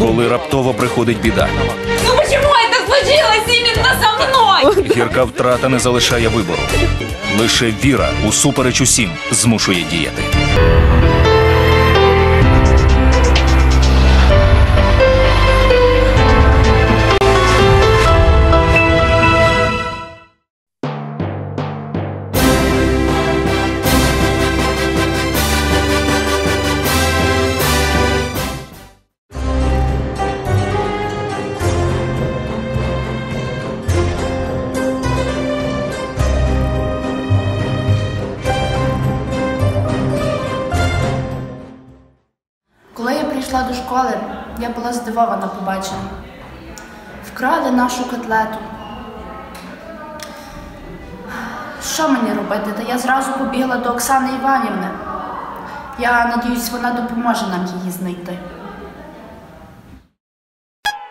коли раптово приходить біда. Ну почему це случилось іменно со мною? Гірка втрата не залишає вибору. Лише віра, усупереч усім, змушує діяти. До школи, я була здивована побаченим. Вкрали нашу котлету. Що мені робити? Та я зразу побігла до Оксани Іванівни. Я надіюсь, вона допоможе нам її знайти.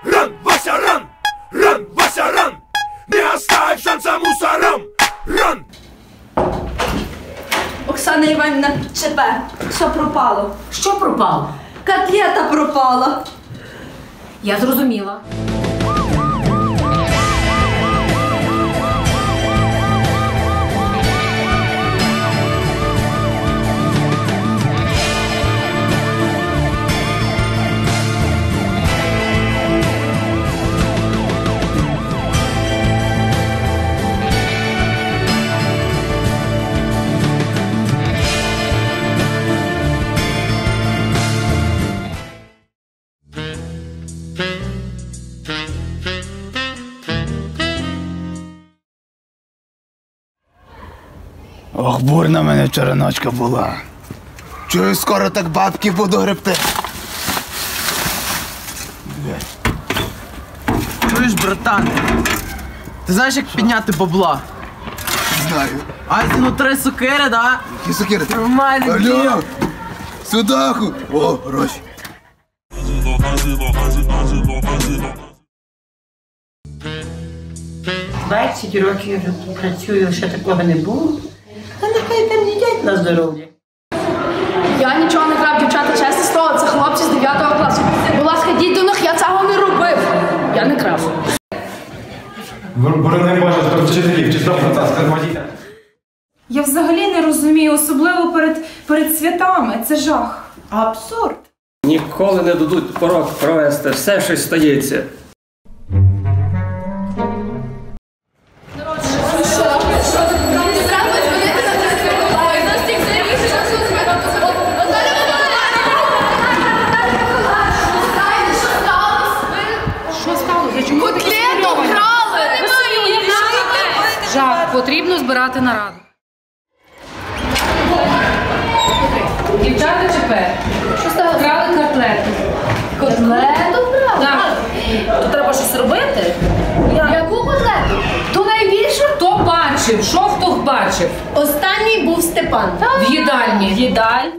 Ран, Вася, ран! Ран, Вася, ран! Не оставь шанса мусорам! Ран! Оксана Іванівна, ЧП. Все пропало. Що пропало? Котлета пропала. Я зрозуміла. Ох, бурна мене вчора ночка була. Чую, скоро так бабки буду гребти. Чуєш, братан? Ти знаєш, як підняти бабла? Знаю. Айзену три сукири, да? Які сокири? Нормально, Алло! діл. Судаху! О, гроші. Двадцять років я тут працюю, ще такого не було. Та нехай там їдять на здоров'я. Я нічого не крав, дівчата, чесне слово, це хлопці з 9 класу. Будь ласка, йдіть до них, я цього не робив. Я не крав. Борони Боже, хто вчителів, чи хто процес водіте. Я взагалі не розумію, особливо перед, перед святами. Це жах. Абсурд. Ніколи не дадуть порок провести, все щось стається. Збирати нараду. Дівчата ЧП. Що стало? Вкрали котлету. Котлету вкрали? Так. То треба щось робити? Яку котлету? То найбільшу? Хто бачив? Що хто бачив? Останній був Степан. В їдальні. В їдальні.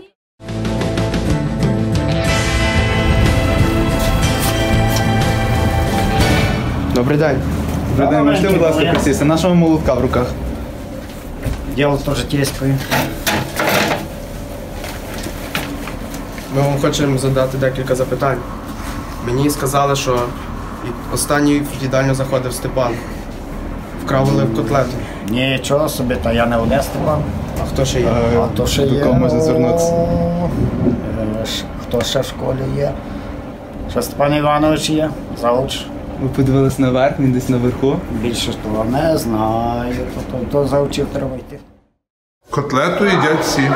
Добрий день. Добрий день, можете, будь ласка, присісти. Нашого молотка в руках. Діло то житейськое. Ми вам хочемо задати декілька запитань. Мені сказали, що останній в їдальню заходив Степан. Вкравили в котлету. Нічого собі, та я не один Степан. А хто ще є? А то ще до є. кого можна звернутися? е, Хто ще в школі є? Ще Степан Іванович є, завуч. Ви подивились наверх, він десь наверху. Більше того не знаю. То, то, то завчив треба йти. Котлету їдять всі.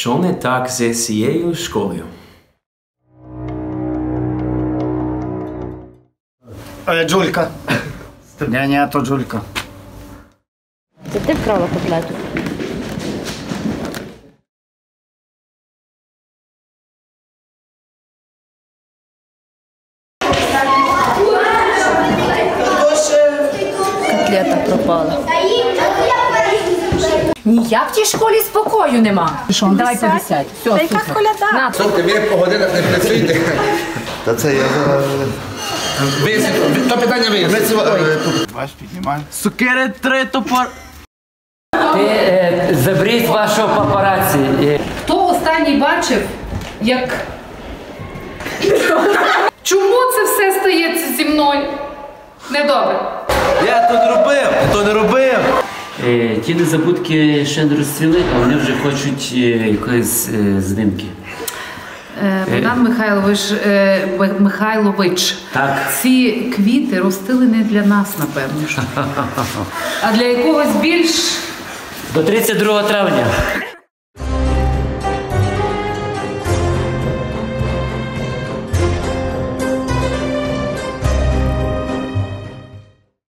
Що не так зі цією школою? Е, Джулька. Ні, ні, то Джулька. Це ти вкрала котлету? Котлета пропала. Ніяк в тій школі спокою нема. Що, давай по 10. Все, Та яка супер. коляда? На, Слухайте, ви по годинах не працюєте. Та це я зараз. Ви, ви- то питання ви. Ми це, е, Бач, піднімай. Сукири три топор. Ти е, заберіть вашого папараці. Е, Хто останній бачив, як. Чому це все стається зі мною? Недобре. Я то не робив, я то не робив. Е, ті незабудки ще не розцвіли, а вони вже хочуть е, якоїсь е, знимки. Богдан Михайлович, Михайлович, Так. ці квіти ростили не для нас, напевно. А для якогось більш До 32 травня.